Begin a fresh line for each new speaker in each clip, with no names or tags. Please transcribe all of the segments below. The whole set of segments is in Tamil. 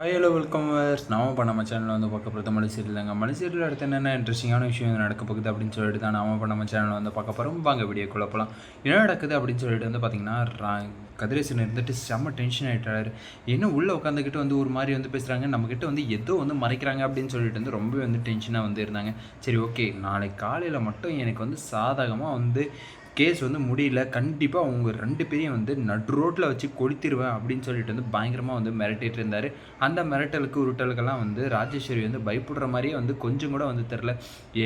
ஹலோ வெல்கம் நாம இப்போ நம்ம சேனலில் வந்து பார்க்க போகிறது மலை சீரியலுங்க மலை அடுத்து என்னென்ன இன்ட்ரெஸ்டிங்கான விஷயம் வந்து நடக்க போகுது அப்படின்னு சொல்லிட்டு தான் நாம இப்போ நம்ம சேனலில் வந்து பார்க்க போகிறோம் வாங்க வீடியோ போகலாம் என்ன நடக்குது அப்படின்னு சொல்லிட்டு வந்து பார்த்தீங்கன்னா ரா- கதிரேசன் இருந்துட்டு செம்ம டென்ஷன் ஆகிட்டாரு என்ன உள்ளே உட்காந்துக்கிட்டு வந்து ஒரு மாதிரி வந்து பேசுகிறாங்க நம்மக்கிட்ட வந்து ஏதோ வந்து மறைக்கிறாங்க அப்படின்னு சொல்லிட்டு வந்து ரொம்பவே வந்து டென்ஷனாக வந்து இருந்தாங்க. சரி ஓகே நாளைக்கு காலையில் மட்டும் எனக்கு வந்து சாதகமாக வந்து கேஸ் வந்து முடியல. கண்டிப்பாக அவங்க ரெண்டு பேரையும் வந்து நடு ரோட்டில் வச்சு கொளுத்திடுவேன் அப்படின்னு சொல்லிட்டு வந்து பயங்கரமாக வந்து மிரட்டிட்டு இருந்தார். அந்த மிரட்டலுக்கு உருட்டலுக்கெல்லாம் வந்து ராஜேஸ்வரி வந்து பயப்படுற மாதிரியே வந்து கொஞ்சம் கூட வந்து தெரில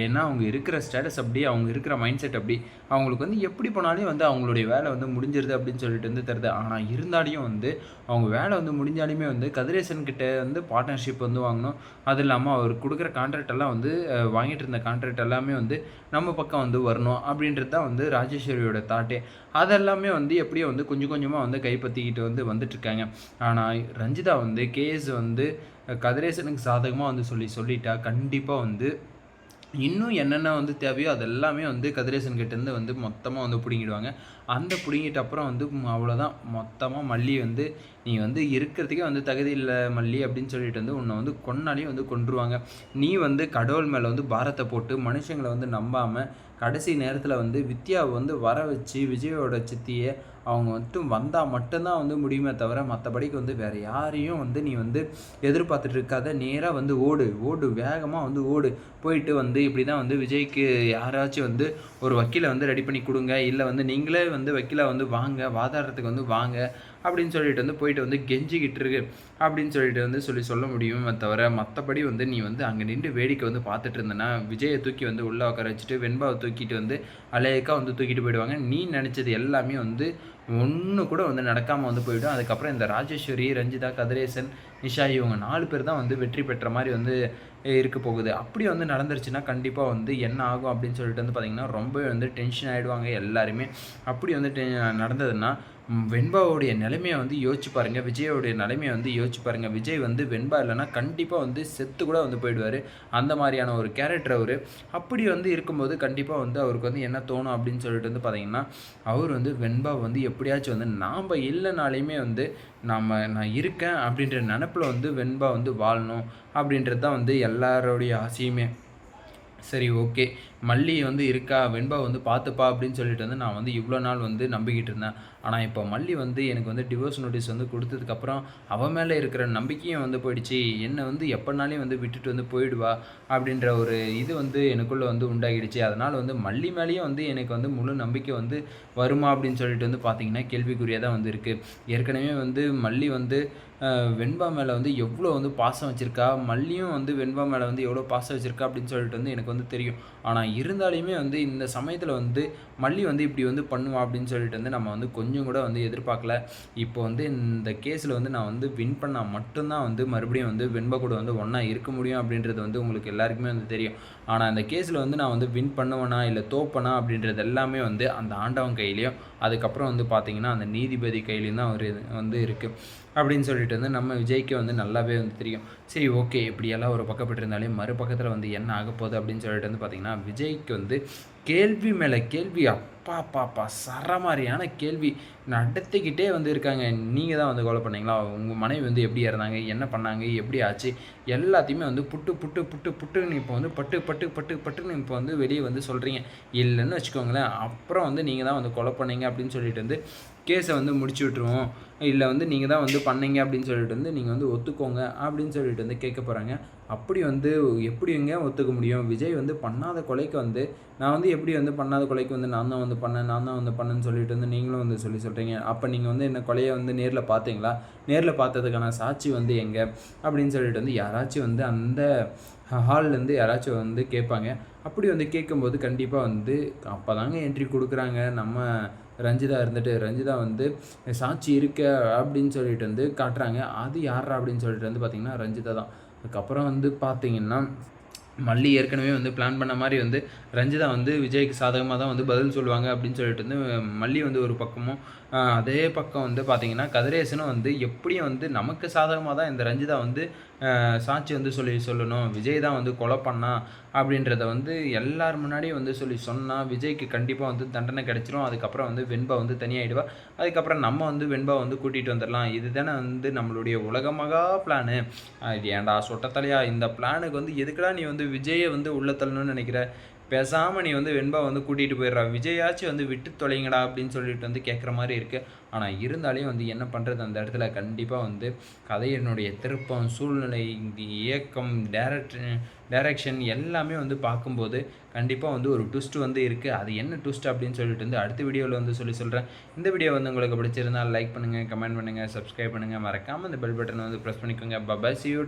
ஏன்னா அவங்க இருக்கிற ஸ்டேட்டஸ் அப்படி அவங்க இருக்கிற மைண்ட் செட் அப்படி. அவங்களுக்கு வந்து எப்படி போனாலும் வந்து அவங்களுடைய வேலை வந்து முடிஞ்சிருது அப்படின்னு சொல்லிட்டு வந்து தருது ஆனால் இருந்தாலையும் வந்து அவங்க வேலை வந்து முடிஞ்சாலுமே வந்து கதிரேசன் கிட்ட வந்து பார்ட்னர்ஷிப் வந்து வாங்கணும். அது இல்லாமல் அவர் கொடுக்குற கான்ட்ராக்ட் எல்லாம் வந்து வாங்கிட்டு இருந்த கான்ட்ராக்ட் எல்லாமே வந்து நம்ம பக்கம் வந்து வரணும் அப்படின்றது தான் வந்து ராஜேஸ்வரியோட தாட்டே. அதெல்லாமே வந்து எப்படியோ வந்து கொஞ்சம் கொஞ்சமாக வந்து கைப்பற்றிக்கிட்டு வந்து வந்துட்டுருக்காங்க. ஆனால் ரஞ்சிதா வந்து கேஎஸ் வந்து கதிரேசனுக்கு சாதகமாக வந்து சொல்லி சொல்லிட்டா கண்டிப்பாக வந்து இன்னும் என்னென்ன வந்து தேவையோ அதெல்லாமே வந்து கதிரேசன் கிட்டேருந்து வந்து மொத்தமாக வந்து பிடுங்கிடுவாங்க. அந்த பிடுங்கிட்ட அப்புறம் வந்து அவ்வளோதான் மொத்தமாக மல்லி வந்து நீ வந்து இருக்கிறதுக்கே வந்து தகுதி இல்லை மல்லி அப்படின்னு சொல்லிட்டு வந்து உன்னை வந்து கொன்னாலையும் வந்து கொன்றுவாங்க. நீ வந்து கடவுள் மேலே வந்து பாரத்தை போட்டு மனுஷங்களை வந்து நம்பாமல் கடைசி நேரத்தில் வந்து வித்யாவை வந்து வர வச்சு விஜயோட சித்தியை அவங்க மட்டும் வந்தால் மட்டும்தான் வந்து முடியுமே தவிர மற்றபடிக்கு வந்து வேறு யாரையும் வந்து நீ வந்து எதிர்பார்த்துட்டு இருக்காத. நேராக வந்து ஓடு ஓடு வேகமாக வந்து ஓடு. போயிட்டு வந்து இப்படி தான் வந்து விஜய்க்கு யாராச்சும் வந்து ஒரு வக்கீலை வந்து ரெடி பண்ணி கொடுங்க. இல்லை வந்து நீங்களே வந்து வக்கீலை வந்து வாங்க வாதாடுறதுக்கு வந்து வாங்க. அப்படின்னு சொல்லிட்டு வந்து போயிட்டு வந்து கெஞ்சிக்கிட்டு இருக்கு. அப்படின்னு சொல்லிட்டு வந்து சொல்லி சொல்ல முடியுமே தவிர மற்றபடி வந்து நீ வந்து அங்கே நின்று வேடிக்கை வந்து பார்த்துட்டு இருந்தேன்னா விஜயை தூக்கி வந்து உள்ளே உட்கார வச்சுட்டு வெண்பாவை தூக்கிட்டு வந்து அலையக்கா வந்து தூக்கிட்டு போயிடுவாங்க. நீ நினச்சது எல்லாமே வந்து ஒன்று கூட வந்து நடக்காமல் வந்து போயிடும். அதுக்கப்புறம் இந்த ராஜேஸ்வரி ரஞ்சிதா கதிரேசன் நிஷா இவங்க நாலு பேர் தான் வந்து வெற்றி பெற்ற மாதிரி வந்து இருக்க போகுது. அப்படி வந்து நடந்துருச்சுன்னா கண்டிப்பாக வந்து என்ன ஆகும் அப்படின்னு சொல்லிட்டு வந்து பார்த்திங்கன்னா ரொம்பவே வந்து டென்ஷன் ஆகிடுவாங்க எல்லாருமே. அப்படி வந்து நடந்ததுன்னா வெண்பாவுடைய நிலைமையை வந்து யோசிச்சு பாருங்கள் விஜயோடைய நிலைமையை வந்து யோசிச்சு பாருங்கள் விஜய் வந்து வெண்பா இல்லைன்னா கண்டிப்பாக வந்து செத்து கூட வந்து போயிடுவார். அந்த மாதிரியான ஒரு கேரக்டர் அவர். அப்படி வந்து இருக்கும்போது கண்டிப்பாக வந்து அவருக்கு வந்து என்ன தோணும் அப்படின்னு சொல்லிட்டு வந்து பார்த்தீங்கன்னா அவர் வந்து வெண்பா வந்து எப்படியாச்சும் வந்து நாம் இல்லைனாலையுமே வந்து நாம் நான் இருக்கேன் அப்படின்ற நினப்பில் வந்து வெண்பா வந்து வாழணும் அப்படின்றது தான் வந்து எல்லாரோடைய ஆசையுமே. சரி ஓகே. மல்லி வந்து இருக்கா வெண்பா வந்து பார்த்துப்பா அப்படின்னு சொல்லிட்டு வந்து நான் வந்து இவ்வளோ நாள் வந்து நம்பிக்கிட்டு இருந்தேன். ஆனால் இப்போ மல்லி வந்து எனக்கு வந்து டிவோர்ஸ் நோட்டீஸ் வந்து கொடுத்ததுக்கப்புறம் அவன் மேலே இருக்கிற நம்பிக்கையும் வந்து போயிடுச்சு. என்னை வந்து எப்போனாலையும் வந்து விட்டுட்டு வந்து போயிடுவா அப்படின்ற ஒரு இது வந்து எனக்குள்ளே வந்து உண்டாகிடுச்சு. அதனால் வந்து மல்லி மேலேயும் வந்து எனக்கு வந்து முழு நம்பிக்கை வந்து வருமா அப்படின்னு சொல்லிட்டு வந்து பார்த்தீங்கன்னா கேள்விக்குறியாக தான் வந்து இருக்குது ஏற்கனவே வந்து மல்லி வந்து வெண்பா மேலே வந்து எவ்வளோ வந்து பாசம் வச்சுருக்கா மல்லியும் வந்து வெண்பா மேலே வந்து எவ்வளோ பாசம் வச்சுருக்கா அப்படின்னு சொல்லிட்டு வந்து எனக்கு வந்து தெரியும். ஆனால் இருந்தாலுமே வந்து இந்த சமயத்தில் வந்து மல்லி வந்து இப்படி வந்து பண்ணுவா அப்படின்னு சொல்லிட்டு வந்து நம்ம வந்து கொஞ்சம் கூட வந்து எதிர்பார்க்கல. இப்போ வந்து இந்த கேஸில் வந்து நான் வந்து வின் பண்ணால் மட்டும்தான் வந்து மறுபடியும் வந்து வெண்பா கூட வந்து ஒன்றா இருக்க முடியும் அப்படின்றது வந்து உங்களுக்கு எல்லாருக்குமே வந்து தெரியும். ஆனால் அந்த கேஸில் வந்து நான் வந்து வின் பண்ணுவேனா இல்லை தோப்பனா அப்படின்றது எல்லாமே வந்து அந்த ஆண்டவன் கையிலையும் அதுக்கப்புறம் வந்து பார்த்தீங்கன்னா அந்த நீதிபதி கையிலையும் தான் ஒரு வந்து இருக்குது அப்படின்னு சொல்லிட்டு வந்து நம்ம விஜய்க்கு வந்து நல்லாவே வந்து தெரியும். சரி ஓகே இப்படியெல்லாம் ஒரு பக்கப்பட்டு இருந்தாலே மறுபக்கத்தில் வந்து என்ன ஆக போகுது அப்படின்னு சொல்லிட்டு வந்து பார்த்தீங்கன்னா விஜய்க்கு வந்து கேள்வி மேலே கேள்வி அப்பா பாப்பா சர மாதிரியான கேள்வி. நடத்திக்கிட்டே வந்து இருக்காங்க நீங்கள் தான் வந்து கொலை பண்ணீங்களா? உங்கள் மனைவி வந்து எப்படி இறந்தாங்க? என்ன பண்ணாங்க? எப்படி ஆச்சு? எல்லாத்தையுமே வந்து புட்டு புட்டு புட்டு புட்டுன்னு இப்போ வந்து பட்டு பட்டு பட்டு பட்டுன்னு இப்போ வந்து வெளியே வந்து சொல்கிறீங்க இல்லைன்னு வச்சுக்கோங்களேன். அப்புறம் வந்து நீங்கள் தான் வந்து கொலை பண்ணீங்க அப்படின்னு சொல்லிட்டு வந்து கேஸை வந்து முடிச்சு விட்ருவோம் இல்லை வந்து நீங்கள் தான் வந்து பண்ணீங்க அப்படின்னு சொல்லிட்டு வந்து நீங்கள் வந்து ஒத்துக்கோங்க அப்படின்னு சொல்லிட்டு வந்து கேட்க போகிறாங்க அப்படி வந்து எப்படிங்க ஒத்துக்க முடியும்? விஜய் வந்து பண்ணாத கொலைக்கு வந்து நான் வந்து எப்படி வந்து பண்ணாத கொலைக்கு வந்து நான் தான் வந்து பண்ணேன் நான் தான் வந்து பண்ணேன்னு சொல்லிட்டு வந்து நீங்களும் வந்து சொல்லி சொல்கிறீங்க அப்போ நீங்கள் வந்து என்ன கொலையை வந்து நேரில் பார்த்தீங்களா? நேரில் பார்த்ததுக்கான சாட்சி வந்து எங்கே? அப்படின்னு சொல்லிட்டு வந்து யாராச்சும் வந்து அந்த ஹால்லேருந்து யாராச்சும் வந்து கேட்பாங்க. அப்படி வந்து கேட்கும்போது கண்டிப்பாக வந்து அப்போ தாங்க என்ட்ரி கொடுக்குறாங்க. நம்ம ரஞ்சிதா இருந்துட்டு ரஞ்சிதா வந்து சாட்சி இருக்க அப்படின்னு சொல்லிட்டு வந்து காட்டுறாங்க. அது யாரா அப்படின்னு சொல்லிட்டு வந்து பார்த்திங்கன்னா ரஞ்சிதா தான். அதுக்கப்புறம் வந்து பார்த்தீங்கன்னா மல்லி ஏற்கனவே வந்து பிளான் பண்ண மாதிரி வந்து ரஞ்சிதா வந்து விஜய்க்கு சாதகமாக தான் வந்து பதில் சொல்லுவாங்க அப்படின்னு சொல்லிட்டு வந்து மல்லி வந்து ஒரு பக்கமும் அதே பக்கம் வந்து பார்த்திங்கன்னா கதிரேசனும் வந்து எப்படியும் வந்து நமக்கு சாதகமாக தான் இந்த ரஞ்சிதா வந்து சாட்சி வந்து சொல்லி சொல்லணும். விஜய் தான் வந்து கொலை பண்ணா அப்படின்றத வந்து எல்லார் முன்னாடியும் வந்து சொல்லி சொன்னால் விஜய்க்கு கண்டிப்பாக வந்து தண்டனை கிடச்சிரும். அதுக்கப்புறம் வந்து வெண்பா வந்து தனியாகிடுவா அதுக்கப்புறம் நம்ம வந்து வெண்பா வந்து கூட்டிகிட்டு வந்துடலாம் இதுதானே வந்து நம்மளுடைய உலகமகா பிளானு இது ஏன்டா சொட்டத்தலையா? இந்த பிளானுக்கு வந்து எதுக்குடா நீ வந்து விஜயை வந்து உள்ள தள்ளணும்னு நினைக்கிற? பேசாமல் நீ வந்து வெண்பா வந்து கூட்டிகிட்டு போயிடுறா. விஜயாச்சும் வந்து விட்டு தொலைங்கடா அப்படின்னு சொல்லிட்டு வந்து கேட்குற மாதிரி இருக்குது ஆனால் இருந்தாலே வந்து என்ன பண்ணுறது அந்த இடத்துல கண்டிப்பாக வந்து கதையினுடைய திருப்பம் சூழ்நிலை இந்த இயக்கம் டேரக்ட் டைரக்ஷன் எல்லாமே வந்து பார்க்கும்போது கண்டிப்பாக வந்து ஒரு ட்விஸ்ட் வந்து இருக்குது அது என்ன ட்விஸ்ட் அப்படின்னு சொல்லிட்டு வந்து அடுத்த வீடியோவில் வந்து சொல்லி சொல்கிறேன் இந்த வீடியோ வந்து உங்களுக்கு பிடிச்சிருந்தால் லைக் பண்ணுங்கள் கமெண்ட் பண்ணுங்கள் சப்ஸ்கிரைப் பண்ணுங்கள் மறக்காமல் இந்த பெல் பட்டனை வந்து ப்ரெஸ் பண்ணிக்கோங்க. Bye bye C you